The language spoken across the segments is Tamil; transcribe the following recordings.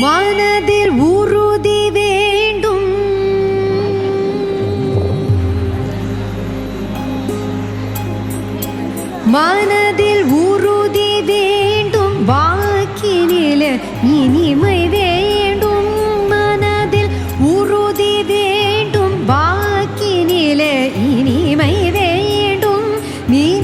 மனதில் உறுதி வேண்டும். மனதில் உறுதி வேண்டும். வாக்கினில இனிமை வேண்டும். மனதில் உறுதி வேண்டும். வாக்கினில இனிமை வேண்டும். நீ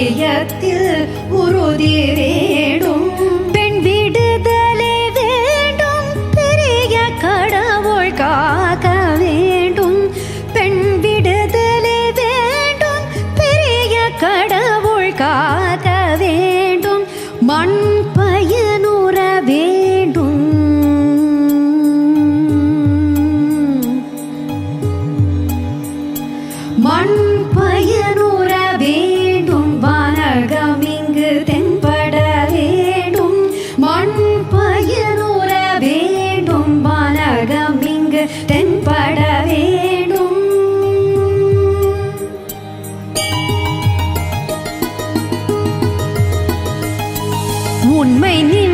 கரியத்தில் உறுதி வேடும் பெண் விடுதலை வேண்டும். பெரிய கடவுள் காக்க வேண்டும். பெண் விடுதலை வேண்டும். பெரிய கடவுள் காக்க வேண்டும். மண் பயனுற வேண்டும். மண் பயனுற หุ่นไม่นิ่